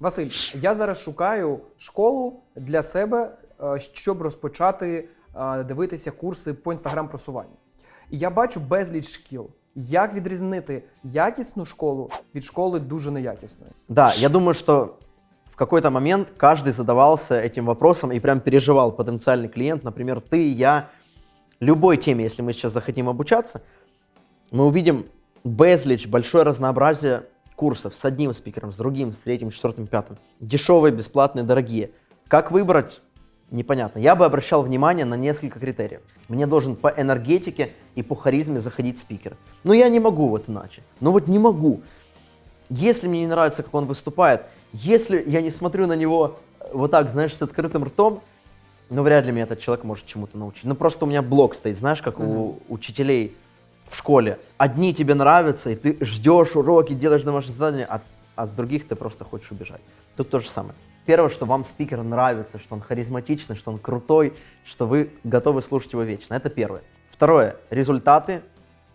Василь, я зараз шукаю школу для себе, е, щоб розпочати е, дивитися курси по інстаграм просуванню. І я бачу безліч шкіл. Як відрізнити якісну школу від школи дуже неякісної? Да, я думаю, что в какой-то момент каждый задавался этим вопросом и прям переживал потенциальный клиент, например, ты, я, любой теме, если мы сейчас захотим обучаться, мы увидим безлич, большое разнообразие курсов с одним спикером, с другим, с третьим, четвертым, пятым. Дешевые, бесплатные, дорогие. Как выбрать, непонятно. Я бы обращал внимание на несколько критериев. Мне должен по энергетике и по харизме заходить спикер. Но я не могу вот иначе. Ну вот не могу. Если мне не нравится, как он выступает, если я не смотрю на него э, вот так, знаешь, с открытым ртом, ну вряд ли меня этот человек может чему-то научить. Ну просто у меня блок стоит, знаешь, как у учителей в школе. Одни тебе нравятся, и ты ждешь уроки, делаешь домашние задания, а, а с других ты просто хочешь убежать. Тут то же самое. Первое, что вам спикер нравится, что он харизматичный, что он крутой, что вы готовы слушать его вечно. Это первое. Второе. Результаты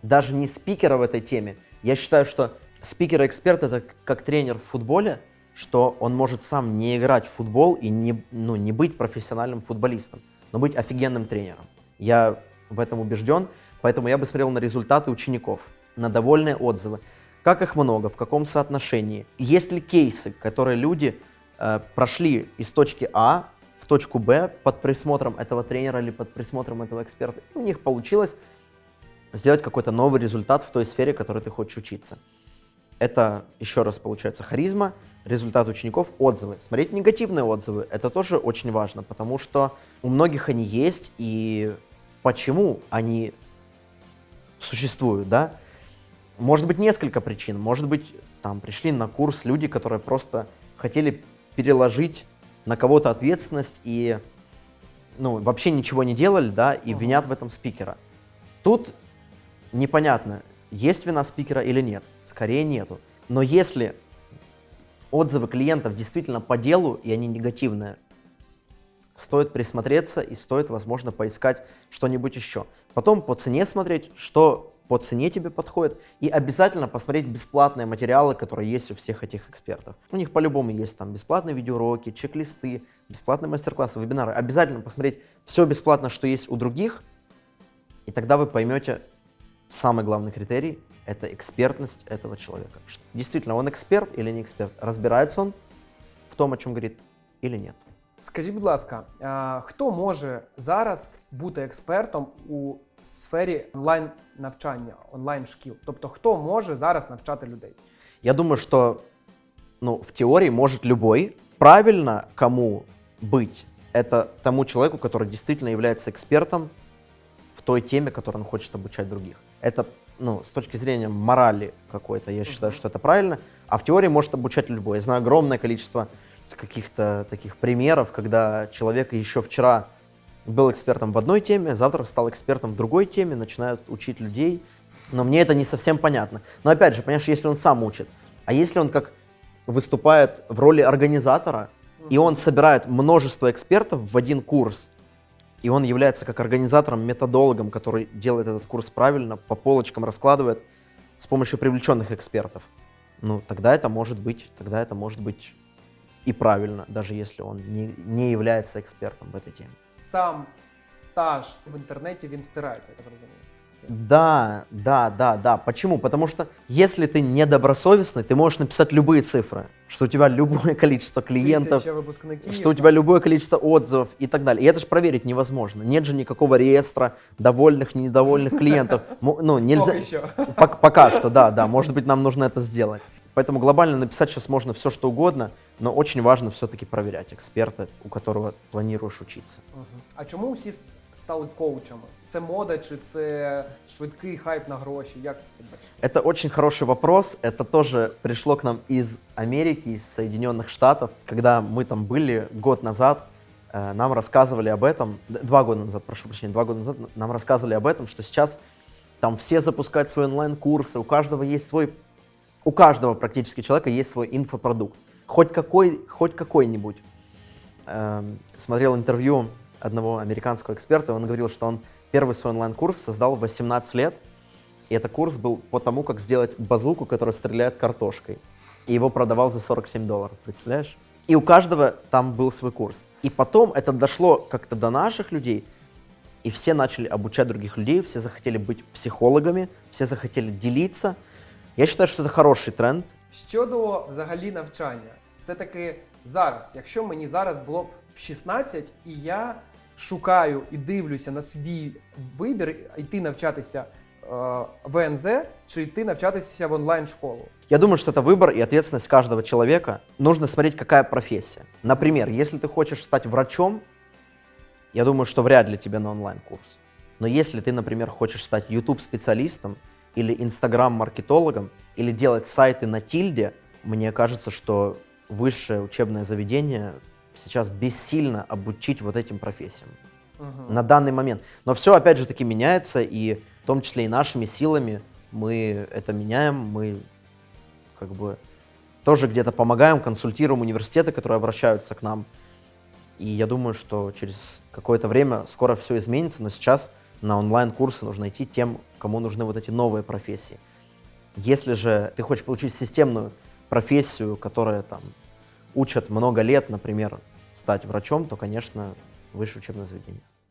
даже не спикера в этой теме. Я считаю, что спикер-эксперт это как тренер в футболе, что он может сам не играть в футбол и не, ну, не быть профессиональным футболистом, но быть офигенным тренером. Я в этом убежден, поэтому я бы смотрел на результаты учеников, на довольные отзывы. Как их много, в каком соотношении. Есть ли кейсы, которые люди э, прошли из точки А в точку Б под присмотром этого тренера или под присмотром этого эксперта. И у них получилось сделать какой-то новый результат в той сфере, которой ты хочешь учиться. Это, еще раз, получается, харизма, результат учеников, отзывы. Смотреть негативные отзывы, это тоже очень важно, потому что у многих они есть, и почему они существуют, да? Может быть, несколько причин. Может быть, там пришли на курс люди, которые просто хотели переложить на кого-то ответственность и ну, вообще ничего не делали, да, и Ага. винят в этом спикера. Тут непонятно, есть вина спикера или нет. Скорее нету. Но если отзывы клиентов действительно по делу, и они негативные, стоит присмотреться и стоит, возможно, поискать что-нибудь еще. Потом по цене смотреть, что по цене тебе подходит, и обязательно посмотреть бесплатные материалы, которые есть у всех этих экспертов. У них по-любому есть там бесплатные видеоуроки, чек-листы, бесплатные мастер-классы, вебинары. Обязательно посмотреть все бесплатно, что есть у других, и тогда вы поймете самый главный критерий – это экспертность этого человека. Действительно, он эксперт или не эксперт? Разбирается он в том, о чем говорит, или нет? Скажіть, будь ласка, а, хто може зараз бути експертом у сфері онлайн навчання, онлайн шкіл? Тобто, хто може зараз навчати людей? Я думаю, что ну, в теории может любой. Правильно кому быть, это тому человеку, который действительно является экспертом в той теме, которой он хочет обучать других. Это, ну, с точки зрения морали какой-то, я считаю, Мгм. что это правильно. А в теории может обучать любой. Я знаю огромное количество каких-то таких примеров, когда человек еще вчера был экспертом в одной теме, завтра стал экспертом в другой теме, начинают учить людей. Но мне это не совсем понятно. Но опять же, понимаешь, если он сам учит, а если он как выступает в роли организатора, и он собирает множество экспертов в один курс, и он является как организатором, методологом, который делает этот курс правильно, по полочкам раскладывает с помощью привлеченных экспертов, ну, тогда это может быть, тогда это может быть и правильно, даже если он не, не является экспертом в этой теме. Сам стаж в інтернеті він стирається, я так розумію. Да, да, да, да. Почему? Потому что если ты недобросовестный, ты можешь написать любые цифры, что у тебя любое количество клиентов, Тисяча випускників. что у тебя любое количество отзывов и так далее. И это же проверить невозможно. Нет же никакого реестра довольных, недовольных клиентов. Мо- Ну, нельзя. Поки що. Пок- Пока что, да, да. Может быть, нам нужно это сделать. Поэтому глобально написать сейчас можно все, что угодно, но очень важно все-таки проверять эксперта, у которого планируешь учиться. А чому усі с- стали коучами? Це мода чи це швидкий хайп на гроші? Як це? Это очень хороший вопрос. Это тоже пришло к нам из Америки, из Соединенных Штатов. Когда мы там были год назад, э, нам рассказывали об этом, д- два года назад, прошу прощения, два года назад нам рассказывали об этом, что сейчас там все запускают свои онлайн-курсы, у каждого есть свой, у каждого практически человека есть свой инфопродукт. Хоть какой, хоть какой-нибудь. Эм, смотрел интервью одного американского эксперта, он говорил, что он первый свой онлайн-курс создал в 18 лет, и это курс был по тому, как сделать базуку, которая стреляет картошкой. и его продавал за 47 долларов, представляешь? И у каждого там был свой курс. И потом это дошло как-то до наших людей, и все начали обучать других людей, все захотели быть психологами, все захотели делиться. Я считаю, что это хороший тренд. Щодо взагалі навчання, все-таки зараз, якщо мені зараз було б в 16, і я шукаю і дивлюся на свій вибір йти навчатися е, в НЗ чи йти навчатися в онлайн-школу. Я думаю, что это выбор и ответственность каждого человека. Нужно смотреть, какая профессия. Например, если ты хочешь стать врачом, я думаю, что вряд ли тебе на онлайн-курс. Но если ты, например, хочешь стать YouTube-специалистом или Instagram-маркетологом, или делать сайты на тильде, мне кажется, что высшее учебное заведение сейчас бессильно обучить вот этим профессиям Угу. на данный момент. Но все, опять же, таки меняется, и в том числе и нашими силами мы это меняем, мы как бы тоже где-то помогаем, консультируем университеты, которые обращаются к нам. И я думаю, что через какое-то время скоро все изменится, но сейчас на онлайн-курсы нужно идти тем, кому нужны вот эти новые профессии. Если же ты хочешь получить системную профессию, которая там учат много лет, например, стать врачом, то, конечно, высшее учебное заведение.